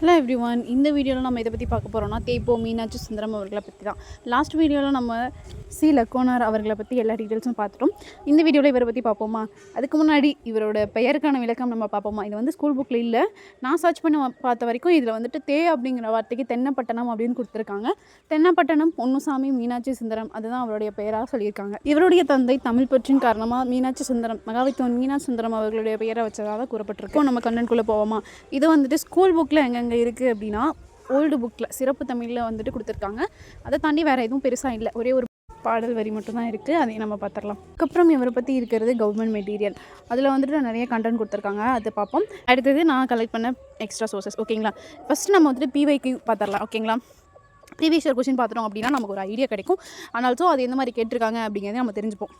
Hello every one இந்த வீடியோவில் நம்ம இதை பற்றி பார்க்க போகிறோம்னா தேப்போ மீனாட்சி சுந்தரம் அவர்களை பற்றி தான் லாஸ்ட் வீடியோவில் நம்ம சி. லக்கோனார் அவர்களை பற்றி எல்லா டீட்டெயில்ஸும் பார்த்துட்டோம். இந்த வீடியோவில் இவரை பற்றி பார்ப்போமா? அதுக்கு முன்னாடி இவரோட பெயருக்கான விளக்கம் நம்ம பார்ப்போமா? இது வந்து ஸ்கூல் புக்கில் இல்லை. நான் சர்ச் பண்ண பார்த்த வரைக்கும் இதில் வந்துட்டு தே அப்படிங்கிற வார்த்தைக்கு தென்னப்பட்டணம் அப்படின்னு கொடுத்துருக்காங்க. தென்னப்பட்டணம் பொன்னுசாமி மீனாட்சி சுந்தரம் அதுதான் அவருடைய பெயராக சொல்லியிருக்காங்க. இவருடைய தந்தை தமிழ் பற்றின் காரணமாக மீனாட்சி சுந்தரம் மகாவித்துவன் மீனா சுந்தரம் அவர்களுடைய பெயரை வச்சதாக கூறப்பட்டிருக்கு. நம்ம கண்டென்ட்குள்ளே போவோமா? இது வந்துட்டு ஸ்கூல் புக்கில் எங்கெங்க இருக்குது அப்படின்னா ஓல்டு புக்கில் சிறப்பு தமிழில் வந்துட்டு கொடுத்துருக்காங்க. அதை தாண்டி வேறு எதுவும் பெருசாக இல்லை. ஒரே ஒரு பாடல் வரி மட்டும்தான் இருக்குது அதையும் நம்ம பார்த்துடலாம். அதுக்கப்புறம் இவரை பற்றி இருக்கிறது கவர்மெண்ட் மெட்டீரியல் அதில் வந்துட்டு நிறைய கண்டென்ட் கொடுத்துருக்காங்க. அதை பார்ப்போம். அடுத்தது நான் கலெக்ட் பண்ண எக்ஸ்ட்ரா சோர்சஸ் ஓகேங்களா ஃபஸ்ட்டு நம்ம வந்துட்டு பிவைக்கு பார்த்துடலாம். ஓகேங்களா ப்ரீவியஸ் இயர் கொஷின் பார்த்துட்டோம் அப்படின்னா நமக்கு ஒரு ஐடியா கிடைக்கும். ஆனால்சோ அது எந்த மாதிரி கேட்டிருக்காங்க அப்படிங்கிறத நம்ம தெரிஞ்சுப்போம்.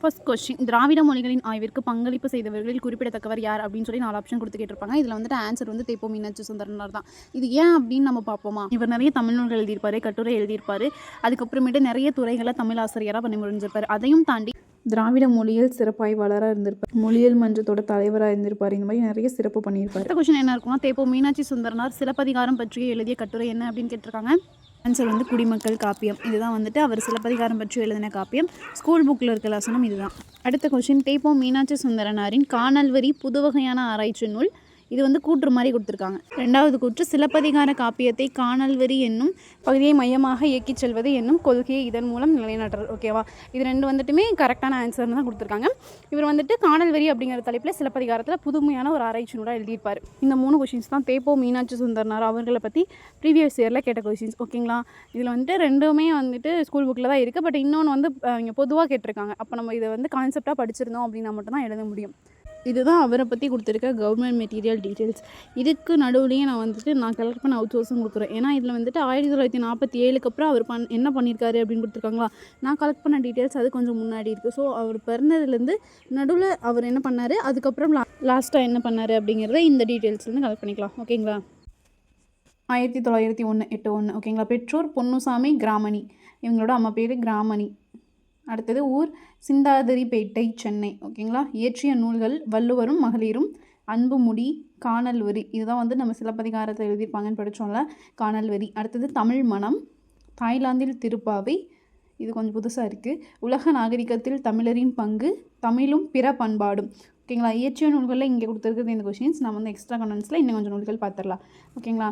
ஃபர்ஸ்ட் கொஸ்டின் திராவிட மொழிகளின் ஆய்விற்கு பங்களிப்பு செய்தவர்களில் குறிப்பிடத்தக்கவர் யார் அப்படின்னு சொல்லி நாலு ஆப்ஷன் கொடுத்து கேட்டிருப்பாங்க. இதில் வந்துட்டு ஆன்சர் வந்து தேப்போ மீனாட்சி சுந்தரனார் தான். இது ஏன் அப்படின்னு நம்ம பார்ப்போமா? இவர் நிறைய தமிழ் நூல்கள் எழுதியிருப்பார் கட்டுரை எழுதியிருப்பார். அதுக்கப்புறமேட்டு நிறைய துறைகளை தமிழ் ஆசிரியராக பண்ணி முடிஞ்சிருப்பார் அதையும் தாண்டி திராவிட மொழியில் சிறப்பாய்வாளராக இருந்திருப்பார். மொழியியல் மன்றத்தோட தலைவராக இருந்திருப்பார். இந்த மாதிரி நிறைய சிறப்பு பண்ணியிருப்பார். அடுத்த கொஸ்டின் என்ன இருக்கும்னா தேப்போ மீனாட்சி சுந்தரனார் சிலப்பதிகாரம் பற்றி எழுதிய கட்டுரை என்ன அப்படின்னு கேட்டிருக்காங்க? ஆன்சர் வந்து குடிமக்கள் காப்பியம். இதுதான் வந்துட்டு அவர் சிலப்பதிகாரம் பற்றி எழுதின காப்பியம். ஸ்கூல் புக்கில் இருக்க லசனம் இதுதான். அடுத்த கொஸ்டின் தேப்போ மீனாட்சி சுந்தரனாரின் காணல்வரி புதுவகையான ஆராய்ச்சி நூல். இது வந்து கூற்று மாதிரி கொடுத்துருக்காங்க. ரெண்டாவது கூற்று சிலப்பதிகார காப்பியத்தை காணல்வரி என்னும் பகுதியை மையமாக இயக்கிச் செல்வது என்னும் கொள்கையை இதன் மூலம் நிலைநாட்டுறது. ஓகேவா இது ரெண்டு வந்துட்டுமே கரெக்டான ஆன்சர்னு தான் கொடுத்துருக்காங்க. இவர் வந்துட்டு காணல்வரி அப்படிங்கிற தலைப்பில் சிலப்பதிகாரத்தில் புதுமையான ஒரு ஆராய்ச்சி நூலாக எழுதியிருப்பார். இந்த மூணு கொஷின்ஸ் தான் தேப்போ மீனாட்சி சுந்தரனார் அவர்களை பற்றி ப்ரீவியஸ் இயரில் கேட்ட கொஷின்ஸ் ஓகேங்களா இதில் வந்துட்டு ரெண்டுமே வந்துட்டு ஸ்கூல் புக்கில் தான் இருக்குது பட் இன்னொன்று வந்து இங்கே பொதுவாக கேட்டிருக்காங்க. அப்போ நம்ம இதை வந்து கான்செப்டாக படிச்சிருந்தோம் அப்படின்னா மட்டும்தான் எழுத முடியும். இதுதான் அவரை பற்றி கொடுத்துருக்க கவர்மெண்ட் மெட்டீரியல் டீட்டெயில்ஸ் இதுக்கு நடுவுலையே நான் வந்துட்டு நான் கலெக்ட் பண்ண அவுட் சோர்ஸும் கொடுக்குறேன். ஏன்னா இதில் வந்துட்டு ஆயிரத்தி தொள்ளாயிரத்தி நாற்பத்தி ஏழுக்கு அப்புறம் அவர் பண் என்ன பண்ணியிருக்காரு அப்படின்னு கொடுத்துருக்காங்களா? நான் கலெக்ட் பண்ண டீட்டெயில்ஸ் அது கொஞ்சம் முன்னாடி இருக்குது ஸோ அவர் பிறந்ததுலேருந்து நடுவில் அவர் என்ன பண்ணார்? அதுக்கப்புறம் லா லாஸ்ட்டாக என்ன பண்ணார் அப்படிங்கிறத இந்த டீட்டெயில்ஸ்லேருந்து கலெக்ட் பண்ணிக்கலாம். ஓகேங்களா ஆயிரத்தி தொள்ளாயிரத்தி ஒன்று எட்டு ஒன்று ஓகேங்களா பெற்றோர் பொன்னுசாமி கிராமணி. இவங்களோட அம்மா பேர் கிராமணி. அடுத்தது ஊர் சிந்தாதிரிப்பேட்டை சென்னை. ஓகேங்களா? இயற்றிய நூல்கள் வள்ளுவரும் மகளிரும் அன்புமுடி காணல் வரி இதுதான் வந்து நம்ம சிலப்பதிகாரத்தை எழுதியிருப்பாங்கன்னு படித்தோம்ல காணல் வரி அடுத்தது தமிழ் மனம் தாய்லாந்தில் திருப்பாவை. இது கொஞ்சம் புதுசாக இருக்குது உலக நாகரிகத்தில் தமிழரின் பங்கு தமிழும் பிற பண்பாடும். ஓகேங்களா? இயற்றிய நூல்களில் இங்கே கொடுத்துருக்குது இந்த கொஷின்ஸ் நம்ம வந்து எக்ஸ்ட்ரா கண்டென்ட்ஸில் இன்னும் கொஞ்சம் நூல்கள் பார்த்துடலாம். ஓகேங்களா?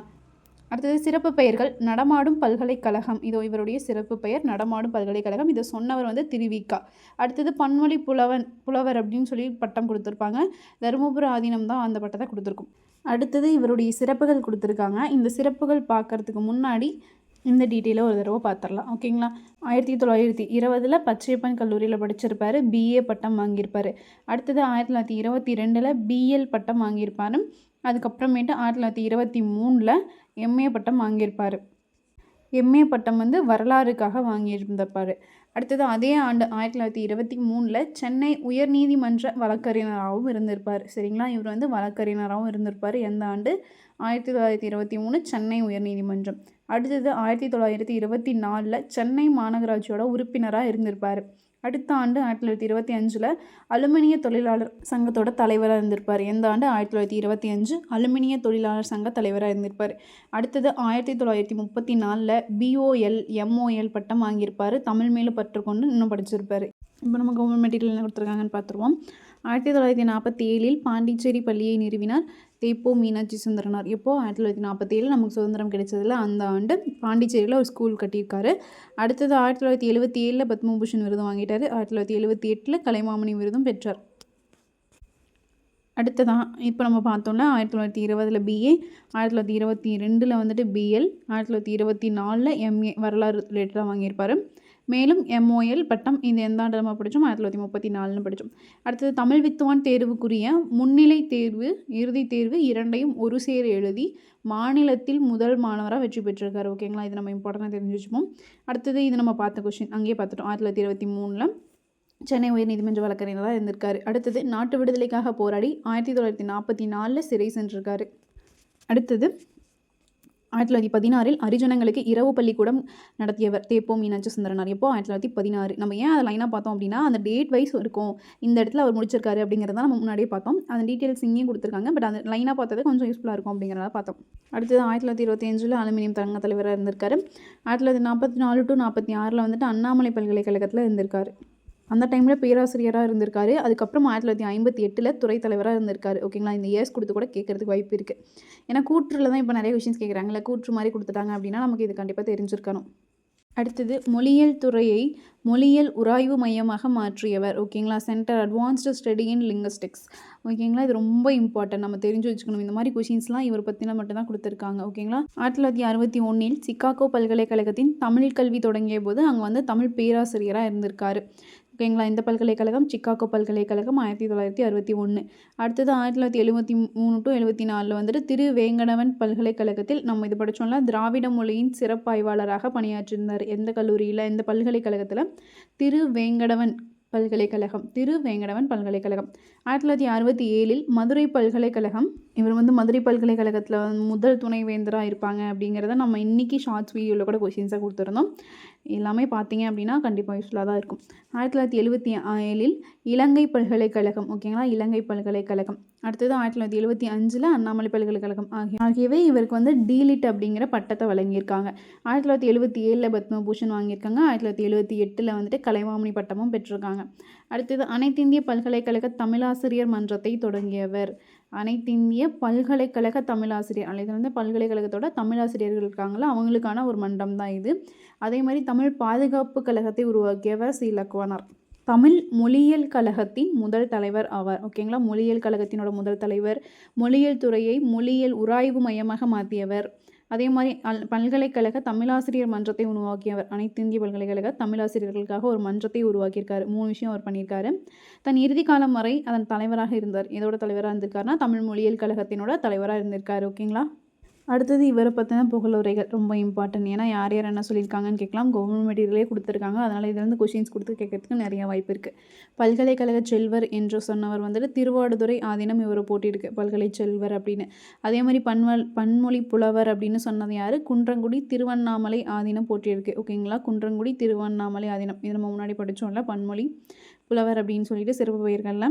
அடுத்தது சிறப்பு பெயர்கள். நடமாடும் பல்கலைக்கழகம். இதோ இவருடைய சிறப்பு பெயர் நடமாடும் பல்கலைக்கழகம். இதை சொன்னவர் வந்து திருவிக்கா. அடுத்தது பன்மொழி புலவன் புலவர் அப்படின்னு சொல்லி பட்டம் கொடுத்துருப்பாங்க. தருமபுர ஆதீனம் தான் அந்த பட்டத்தை கொடுத்துருக்கும். அடுத்தது இவருடைய சிறப்புகள் கொடுத்துருக்காங்க. இந்த சிறப்புகள் பார்க்கறதுக்கு முன்னாடி இந்த டீட்டெயிலை ஒரு தடவை பார்த்துடலாம். ஓகேங்களா? ஆயிரத்தி தொள்ளாயிரத்தி இருபதில் பச்சையப்பன் கல்லூரியில் படிச்சிருப்பார். பிஏ பட்டம் வாங்கியிருப்பார். அடுத்தது ஆயிரத்தி தொள்ளாயிரத்தி இருபத்தி ரெண்டில் பிஎல் பட்டம் வாங்கியிருப்பாரு. அதுக்கப்புறமேட்டு ஆயிரத்தி தொள்ளாயிரத்தி இருபத்தி மூணில் எம்ஏ பட்டம் வாங்கியிருப்பார். எம்ஏ பட்டம் வந்து வரலாறுக்காக வாங்கியிருந்திருப்பார் அடுத்தது அதே ஆண்டு ஆயிரத்தி தொள்ளாயிரத்தி இருபத்தி மூணில் சென்னை உயர்நீதிமன்ற வழக்கறிஞராகவும் இருந்திருப்பார். சரிங்களா? இவர் வந்து வழக்கறிஞராகவும் இருந்திருப்பார் எந்த ஆண்டு? ஆயிரத்தி தொள்ளாயிரத்தி இருபத்தி மூணு சென்னை உயர்நீதிமன்றம். அடுத்தது ஆயிரத்தி தொள்ளாயிரத்தி இருபத்தி நாலில் சென்னை மாநகராட்சியோட உறுப்பினராக இருந்திருப்பார். அடுத்த ஆண்டு ஆயிரத்தி தொள்ளாயிரத்தி இருபத்தி அஞ்சில் அலுமினிய தொழிலாளர் சங்கத்தோட தலைவராக இருந்திருப்பார். எந்த ஆண்டு? ஆயிரத்தி தொள்ளாயிரத்தி இருபத்தி அஞ்சு அலுமினிய தொழிலாளர் சங்க தலைவராக இருந்திருப்பார். அடுத்தது ஆயிரத்தி தொள்ளாயிரத்தி முப்பத்தி நாலில் பிஓஎல் எம்ஓஎல் பட்டம் வாங்கியிருப்பார். தமிழ் மேலும் பற்று கொண்டு இன்னும் படிச்சிருப்பார். இப்போ நம்ம கவர்மெண்ட் மெட்டீரியல் என்ன கொடுத்துருக்காங்கன்னு பார்த்துருவோம். ஆயிரத்தி தொள்ளாயிரத்தி நாற்பத்தி ஏழில் பாண்டிச்சேரி பள்ளியை நிறுவினார். தேப்போ மீனாட்சி சுந்தரனார். எப்போது ஆயிரத்தி தொள்ளாயிரத்தி நாற்பத்தி ஏழு நமக்கு சுதந்திரம் கிடைச்சதில் அந்த ஆண்டு பாண்டிச்சேரியில் ஒரு ஸ்கூல் கட்டியிருக்காரு. அடுத்தது ஆயிரத்தி தொள்ளாயிரத்தி எழுபத்தி ஏழில் பத்மபூஷன் விருது வாங்கிட்டார். ஆயிரத்தி தொள்ளாயிரத்தி எழுபத்தி எட்டில் கலைமாமணி விருதும் பெற்றார். அடுத்ததான் இப்போ நம்ம பார்த்தோம்னா ஆயிரத்தி தொள்ளாயிரத்தி இருபதில் பிஏ ஆயிரத்தி தொள்ளாயிரத்தி இருபத்தி ரெண்டில் வந்துட்டு பிஎல் ஆயிரத்தி தொள்ளாயிரத்தி இருபத்தி நாலில் எம்ஏ வரலாறு ரிலேட்டடாக வாங்கியிருப்பார். மேலும் எம்ஓஎல் பட்டம் இது எந்த ஆண்டு நம்ம படித்தோம் ஆயிரத்தி தொள்ளாயிரத்தி முப்பத்தி நாலுன்னு படித்தோம் அடுத்தது தமிழ் வித்துவான் தேர்வுக்குரிய முன்னிலை தேர்வு இறுதித் தேர்வு இரண்டையும் ஒரு சேர எழுதி மாநிலத்தில் முதல் மாணவராக வெற்றி பெற்றிருக்காரு. ஓகேங்களா இது நம்ம இம்பார்ட்டண்டாக தெரிஞ்சு வச்சுப்போம். அடுத்தது இது நம்ம பார்த்த கொஷின் அங்கேயே பார்த்துட்டோம். ஆயிரத்தி தொள்ளாயிரத்தி இருபத்தி மூணில் சென்னை உயர்நீதிமன்ற வழக்கறிஞராக இருந்திருக்காரு. அடுத்தது நாட்டு விடுதலைக்காக போராடி ஆயிரத்தி தொள்ளாயிரத்தி நாற்பத்தி நாலில் சிறை சென்றிருக்காரு. அடுத்தது ஆயிரத்தி தொள்ளாயிரத்தி பதினாறில் ஹரிஜனங்களுக்கு இரவு பள்ளிக்கூடம் நடத்தியவர். தேப்போ மீனாட்சி சுந்தரனார் எப்போ? ஆயிரத்தி தொள்ளாயிரத்தி பதினாறு. நம்ம ஏன் அதை லைனாக பார்த்தோம் அப்படின்னா அந்த டேட் வைஸ் இருக்கும். இந்த இடத்துல அவர் முடிச்சிருக்காரு அப்படிங்கிறத நம்ம முன்னாடியே பார்த்தோம். அந்த டீட்டெயில்ஸ் இங்கேயும் கொடுத்துருக்காங்க. பட் அந்த லைனாக பார்த்தது கொஞ்சம் யூஸ்ஃபுல்லாக இருக்கும் அப்படிங்கிறத பார்த்தோம். அடுத்தது ஆயிரத்தி தொள்ளாயிரத்தி இருபத்தஞ்சில் அலுமினியம் தரங்க தலைவராக இருந்திருக்காரு. ஆயிரத்தி தொள்ளாயிரத்தி நாற்பத்தி நாலு டு நாற்பத்தி ஆறில் வந்துட்டு அண்ணாமலை பல்கலைக்கழகத்தில் இருந்திருக்காரு. அந்த டைமில் பேராசிரியராக இருந்திருக்காரு. அதுக்கப்புறம் ஆயிரத்தி தொள்ளாயிரத்தி ஐம்பத்தி எட்டில் துறை தலைவராக இருந்திருக்காரு ஓகேங்களா இந்த இயர்ஸ் கொடுத்து கூட கேட்கறதுக்கு வாய்ப்பு இருக்குது ஏன்னா கூற்றில் தான் இப்போ நிறைய கொஷின்ஸ் கேட்குறாங்கல்ல? கூற்று மாதிரி கொடுத்துட்டாங்க அப்படின்னா நமக்கு இது கண்டிப்பாக தெரிஞ்சிருக்கணும். அடுத்தது மொழியியல் துறையை மொழியியல் உராய்வு மையமாக மாற்றியவர். ஓகேங்களா centre advanced study in linguistics ஓகேங்களா இது ரொம்ப இம்பார்ட்டன்ட் நம்ம தெரிஞ்சு வச்சுக்கணும். இந்த மாதிரி கொஷின்ஸ்லாம் இவர் பற்றின மட்டும் தான் கொடுத்துருக்காங்க. ஓகேங்களா ஆயிரத்தி தொள்ளாயிரத்தி அறுபத்தி ஒன்றில் சிக்காகோ பல்கலைக்கழகத்தின் தமிழ் கல்வி தொடங்கிய போது அங்கே வந்து தமிழ் பேராசிரியராக இருந்திருக்காரு. ஓகேங்களா? இந்த பல்கலைக்கழகம் சிக்காகோ பல்கலைக்கழகம் ஆயிரத்தி தொள்ளாயிரத்தி அறுபத்தி ஒன்று அடுத்தது ஆயிரத்தி தொள்ளாயிரத்தி எழுபத்தி மூணு டு எழுபத்தி நாலில் வந்துட்டு திரு வேங்கடவன் பல்கலைக்கழகத்தில் நம்ம இது படித்தோம்ல திராவிட மொழியின் சிறப்பாய்வாளராக பணியாற்றியிருந்தார் எந்த கல்லூரியில்? எந்த பல்கலைக்கழகத்தில் திரு வேங்கடவன் பல்கலைக்கழகம் திரு வேங்கடவன் பல்கலைக்கழகம். ஆயிரத்தி தொள்ளாயிரத்தி அறுபத்தி ஏழில் மதுரை பல்கலைக்கழகம் இவர் வந்து மதுரை பல்கலைக்கழகத்தில் முதல் துணைவேந்தராக இருப்பாங்க அப்படிங்கிறத நம்ம இன்றைக்கி ஷார்ட்ஸ் வீடியோவில் கூட கொஷின்ஸாக கொடுத்துருந்தோம். எல்லாமே பார்த்தீங்க அப்படின்னா கண்டிப்பாக யூஸ்ஃபுல்லாக தான் இருக்கும். ஆயிரத்தி தொள்ளாயிரத்தி எழுபத்தி ஏழில் இலங்கை பல்கலைக்கழகம் ஓகேங்களா இலங்கை பல்கலைக்கழகம். அடுத்தது ஆயிரத்தி தொள்ளாயிரத்தி எழுபத்தி அஞ்சில் அண்ணாமலை பல்கலைக்கழகம் ஆகிய ஆகியவை இவருக்கு வந்து டீலிட் அப்படிங்கிற பட்டத்தை வழங்கியிருக்காங்க. ஆயிரத்தி தொள்ளாயிரத்தி எழுபத்தி ஏழில் பத்மபூஷன் வாங்கியிருக்காங்க. ஆயிரத்தி தொள்ளாயிரத்தி எழுபத்தி எட்டில் வந்துட்டு கலைமாமணி பட்டமும் பெற்றிருக்காங்க. அடுத்தது அனைத்து இந்திய பல்கலைக்கழக தமிழாசிரியர் மன்றத்தை தொடங்கியவர். அனைத்திந்திய பல்கலைக்கழக தமிழாசிரியர் அல்லது வந்து பல்கலைக்கழகத்தோட தமிழாசிரியர்கள் இருக்காங்களா அவங்களுக்கான ஒரு மன்றம் தான் இது. அதே மாதிரி தமிழ் பாதுகாப்பு கழகத்தை உருவாக்கியவர் சி. லக்வனார் தமிழ் மொழியியல் கழகத்தின் முதல் தலைவர் ஆவார் ஓகேங்களா மொழியியல் கழகத்தினோட முதல் தலைவர். மொழியியல் துறையை மொழியியல் உராய்வு மையமாக மாற்றியவர் அதே மாதிரி அல் பல்கலைக்கழக தமிழாசிரியர் மன்றத்தை உருவாக்கியவர் அனைத்து இந்திய பல்கலைக்கழக தமிழாசிரியர்களுக்காக ஒரு மன்றத்தை உருவாக்கியிருக்காரு. மூணு விஷயம் அவர் பண்ணியிருக்காரு. தன் இறுதி காலம் வரை அதன் தலைவராக இருந்தார். எதோட தலைவராக இருந்திருக்காருன்னா தமிழ் மொழியியல் கழகத்தினோட தலைவராக இருந்திருக்காரு. ஓகேங்களா? அடுத்தது இவரை பற்றின புகழுரைகள் ரொம்ப இம்பார்ட்டன்ட் ஏன்னா யார் யார் என்ன சொல்லியிருக்காங்கன்னு கேட்கலாம். கவர்மெண்ட் மெட்டீரியலே கொடுத்துருக்காங்க. அதனால் இதுலேருந்து கொஷின்ஸ் கொடுத்து கேட்கறதுக்கு நிறைய வாய்ப்பு இருக்குது பல்கலைக்கழக செல்வர் என்று சொன்னவர் வந்துட்டு திருவாடுதுறை ஆதீனம் இவர் போட்டியிருக்கு. பல்கலை செல்வர் அப்படின்னு. அதே மாதிரி பன்வல் பன்மொழி புலவர் அப்படின்னு சொன்னது யார்? குன்றங்குடி திருவண்ணாமலை ஆதீனம் போட்டியிருக்கு. ஓகேங்களா குன்றங்குடி திருவண்ணாமலை ஆதீனம். இது நம்ம முன்னாடி படித்தோம்ல பன்மொழி புலவர் அப்படின்னு சொல்லிட்டு சிறப்பு பெயர்கள்ல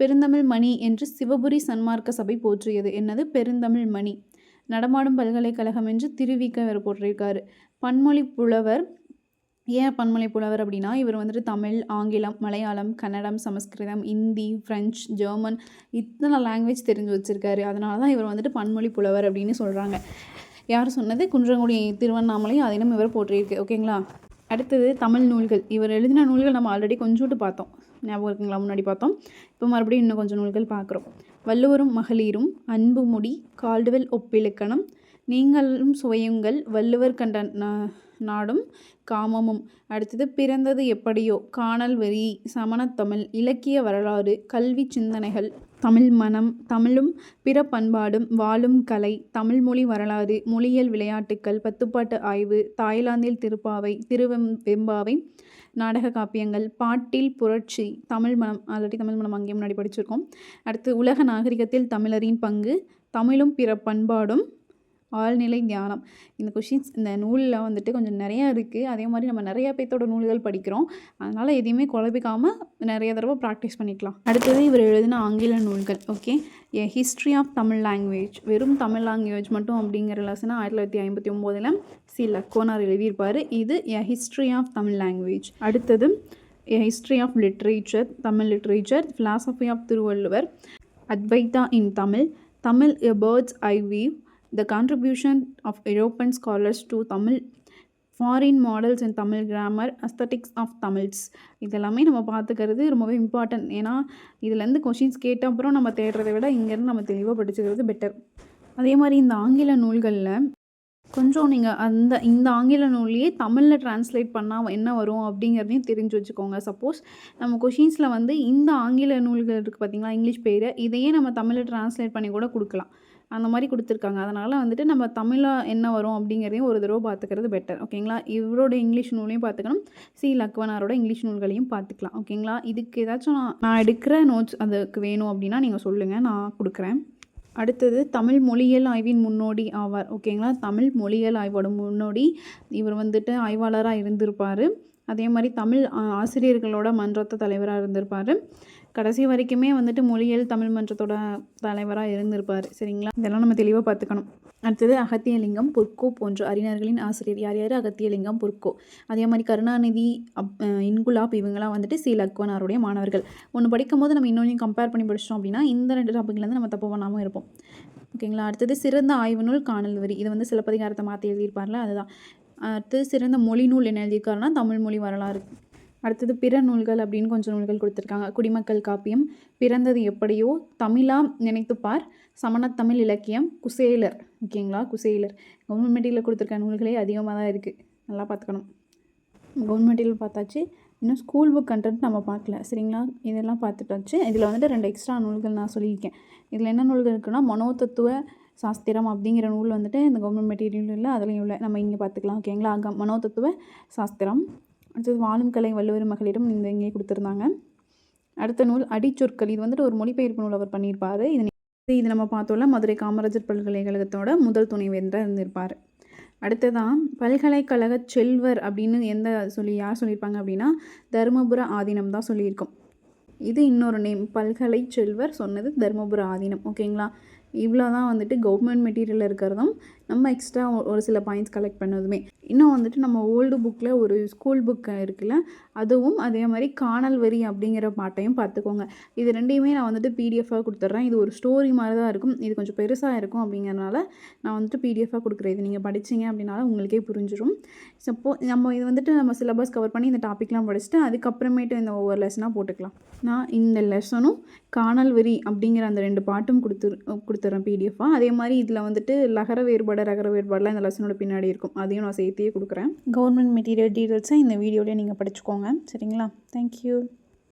பெருந்தமிழ் மணி என்று சிவபுரி சன்மார்க்க சபை போற்றியது. என்னது? பெருந்தமிழ் மணி. நடமாடும் பல்கலைக்கழகம் என்று திருவிக்க இவர் போட்டிருக்காரு. பன்மொழி புலவர் ஏன் பன்மொழி புலவர் அப்படின்னா இவர் வந்துட்டு தமிழ் ஆங்கிலம் மலையாளம் கன்னடம் சமஸ்கிருதம் இந்தி ஃப்ரெஞ்ச் ஜெர்மன் இத்தனை லாங்குவேஜ் தெரிஞ்சு வச்சுருக்காரு. அதனால தான் இவர் வந்துட்டு பன்மொழி புலவர் அப்படின்னு சொல்கிறாங்க யார் சொன்னது? குன்றங்குடி திருவண்ணாமலை அதிலும் இவர் போட்டிருக்கு. ஓகேங்களா? அடுத்தது தமிழ் நூல்கள். இவர் எழுதின நூல்கள் நம்ம ஆல்ரெடி கொஞ்சோட்டு பார்த்தோம். ஞாபகம் இருக்குங்களா? முன்னாடி பார்த்தோம். இப்போ மறுபடியும் இன்னும் கொஞ்சம் நூல்கள் பார்க்குறோம். வள்ளுவரும் மகளிரும் அன்புமுடி கால்டுவெல் ஒப்பிலக்கணம் நீங்களும் சுவையுங்கள். வள்ளுவர் கண்ட நா- நாடும் காமமும். அடுத்தது பிறந்தது எப்படியோ? காணல் வரி சமணத்தமிழ் இலக்கிய வரலாறு கல்வி சிந்தனைகள் தமிழ் மனம் தமிழும் பிற பண்பாடும் வாழும் கலை தமிழ்மொழி வரலாறு மொழியியல் விளையாட்டுக்கள் பத்துப்பாட்டு ஆய்வு தாய்லாந்தில் திருப்பாவை திருவெம் வெம்பாவை நாடக காப்பியங்கள் பாட்டில் புரட்சி தமிழ் மனம் ஆல்ரெடி தமிழ் மனம் அங்கேயும் முன்னாடி படிச்சிருக்கோம். அடுத்து உலக நாகரிகத்தில் தமிழரின் பங்கு தமிழும் பிற பண்பாடும் ஆழ்நிலை தியானம். இந்த கொஷின்ஸ் இந்த நூலில் வந்துட்டு கொஞ்சம் நிறையா இருக்குது அதே மாதிரி நம்ம நிறைய பேர்த்தோட நூல்கள் படிக்கிறோம். அதனால் எதையுமே குழப்பிக்காமல் நிறைய தடவை ப்ராக்டிஸ் பண்ணிக்கலாம். அடுத்தது இவர் எழுதின ஆங்கில நூல்கள் okay a history of Tamil language வெறும் தமிழ் லாங்குவேஜ் மட்டும் அப்படிங்கிற லெசனை ஆயிரத்தி தொள்ளாயிரத்தி ஐம்பத்தி ஒம்போதில் சி லக்கோனார் எழுதியிருப்பார். இது a history of Tamil language அடுத்தது a history of literature Tamil literature philosophy of Thiruvalluvar Advaita in Tamil Tamil a birds eye view the contribution of European scholars to Tamil foreign models in Tamil grammar aesthetics of Tamils இதெல்லாமே நம்ம பார்த்துக்கிறது ரொம்பவே important ஏன்னா இதுலேருந்து questions கேட்ட அப்புறம் நம்ம தேடுறதை விட இங்கேருந்து நம்ம தெளிவாக படிச்சுக்கிறது பெட்டர் அதே மாதிரி இந்த ஆங்கில நூல்களில் கொஞ்சம் நீங்கள் அந்த இந்த ஆங்கில நூல்லையே தமிழில் ட்ரான்ஸ்லேட் பண்ணால் என்ன வரும் அப்படிங்கிறதையும் தெரிஞ்சு வச்சுக்கோங்க. சப்போஸ் நம்ம கொஷின்ஸில் வந்து இந்த ஆங்கில நூல்கள் இருக்குது பார்த்தீங்களா இங்கிலீஷ் பேர் இதையே நம்ம தமிழில் ட்ரான்ஸ்லேட் பண்ணி கூட கொடுக்கலாம். அந்த மாதிரி கொடுத்துருக்காங்க. அதனால் வந்துட்டு நம்ம தமிழாக என்ன வரும் அப்படிங்கிறதையும் ஒரு தடவை பார்த்துக்கிறது பெட்டர் ஓகேங்களா இவரோட இங்கிலீஷ் நூலையும் பார்த்துக்கணும். சி லக்வனாரோட இங்கிலீஷ் நூல்களையும் பார்த்துக்கலாம். ஓகேங்களா இதுக்கு ஏதாச்சும் நான் நான் எடுக்கிற நோட்ஸ் அதுக்கு வேணும் அப்படின்னா நீங்கள் சொல்லுங்கள் நான் கொடுக்குறேன். அடுத்தது தமிழ் மொழியியல் ஆய்வின் முன்னோடி ஆவார். ஓகேங்களா தமிழ் மொழியியல் ஆய்வோட முன்னோடி இவர் வந்துட்டு ஆய்வாளராக இருந்திருப்பார். அதே மாதிரி தமிழ் ஆசிரியர்களோட மன்றத்த தலைவராக இருந்திருப்பார். கடைசி வரைக்குமே வந்துட்டு மொழியியல் தமிழ் மன்றத்தோட தலைவராக இருந்திருப்பார். சரிங்களா? இதெல்லாம் நம்ம தெளிவாக பார்த்துக்கணும் அடுத்தது அகத்தியலிங்கம் பொற்கோ போன்ற அறிஞர்களின் ஆசிரியர். யார் யார்? அகத்தியலிங்கம் பொற்கோ. அதே மாதிரி கருணாநிதி அப் இன்குலாப் இவங்களாம் வந்துட்டு சி. லக்வனாருடைய மாணவர்கள். ஒன்று படிக்கும்போது நம்ம இன்னொன்றையும் கம்பேர் பண்ணி படிச்சிட்டோம் அப்படின்னா இந்த ரெண்டு டாப்பிக்லேருந்து நம்ம தப்பு பண்ணாமல் இருப்போம். ஓகேங்களா? அடுத்தது சிறந்த ஆய்வு நூல் காணல் வரி. இது வந்து சிலப்பதிகாரத்தை மாற்றி எழுதியிருப்பார்ல அதுதான். அடுத்தது சிறந்த மொழி நூல் என்ன எழுதியிருக்காருன்னா தமிழ் மொழி வரலாறு. அடுத்தது பிற நூல்கள் அப்படின்னு கொஞ்சம் நூல்கள் கொடுத்துருக்காங்க. குடிமக்கள் காப்பியம் பிறந்தது எப்படியோ தமிழாக நினைத்துப்பார் சமணத்தமிழ் இலக்கியம் குசேலர் ஓகேங்களா? குசேலர். கவர்மெண்ட் கொடுத்துருக்க நூல்களே அதிகமாக தான் இருக்குது நல்லா பார்த்துக்கணும். கவர்மெண்ட் பார்த்தாச்சு. இன்னும் ஸ்கூல் புக் கண்டென்ட் நம்ம பார்க்கல. சரிங்களா? இதெல்லாம் பார்த்துட்டாச்சு. இதில் வந்துட்டு ரெண்டு எக்ஸ்ட்ரா நூல்கள் நான் சொல்லியிருக்கேன். இதில் என்ன நூல்கள் இருக்குன்னா மனோதத்துவ சாஸ்திரம் அப்படிங்கிற நூல் வந்துட்டு இந்த கவர்மெண்ட் மெட்டீரியல் இல்லை அதுலேயும் இல்லை. நம்ம இங்கே பார்த்துக்கலாம். ஓகேங்களா? அங்கே மனோதத்துவ சாஸ்திரம் அடுத்தது வாழும் கலை வள்ளுவர் மகளிரும் இந்த இங்கே கொடுத்துருந்தாங்க. அடுத்த நூல் அடிச்சொற்கள். இது வந்துட்டு ஒரு மொழிபெயர்ப்பு நூல் அவர் பண்ணியிருப்பார். இது இது நம்ம பார்த்தோம்ல மதுரை காமராஜர் பல்கலைக்கழகத்தோட முதல் துணைவேந்தராக இருந்திருப்பார். அடுத்ததான் பல்கலைக்கழக செல்வர் அப்படின்னு எந்த சொல்லி யார் சொல்லியிருப்பாங்க அப்படின்னா தருமபுர ஆதீனம் தான் சொல்லியிருக்கோம். இது இன்னொரு நேம் பல்கலை செல்வர் சொன்னது தருமபுர ஆதீனம். ஓகேங்களா? இவ்வளோ தான் வந்துட்டு கவர்மெண்ட் மெட்டீரியல் இருக்கிறதும் நம்ம எக்ஸ்ட்ரா ஒரு சில பாயிண்ட்ஸ் கலெக்ட் பண்ணதுமே. இன்னும் வந்துட்டு நம்ம ஓல்டு புக்கில் ஒரு ஸ்கூல் புக் இருக்குல்ல அதுவும் அதே மாதிரி காணல் வரி அப்படிங்கிற பாட்டையும் பார்த்துக்கோங்க இது ரெண்டையுமே நான் வந்துட்டு பிடிஎஃபாக கொடுத்துட்றேன். இது ஒரு ஸ்டோரி மாதிரி தான் இருக்கும். இது கொஞ்சம் பெருசாக இருக்கும் அப்படிங்கிறனால நான் வந்துட்டு பிடிஎஃபாக கொடுக்குறேன். இது நீங்கள் படிச்சீங்க அப்படின்னால உங்களுக்கே புரிஞ்சிடும் சப்போ நம்ம இது வந்துட்டு நம்ம சிலபஸ் கவர் பண்ணி இந்த டாப்பிக்லாம் படிச்சுட்டு அதுக்கப்புறமேட்டு இந்த ஒவ்வொரு லெசனாக போட்டுக்கலாம். நான் இந்த லெசனும் காணல் வரி அப்படிங்கிற அந்த ரெண்டு பாட்டும் கொடுத்துரு கொடுத்துட்றேன் பிடிஎஃபாக அதே மாதிரி இதில் வந்துட்டு லகர வேறுபாடு ரகர வேறுபாடெலாம் இந்த லெசனோட பின்னாடி இருக்கும். அதையும் நான் பற்றியே கொடுக்குறேன். கவர்மெண்ட் மெட்டீரியல் டீட்டெயில்ஸை இந்த வீடியோலேயே நீங்கள் படிச்சுக்கோங்க. சரிங்களா? தேங்க்யூ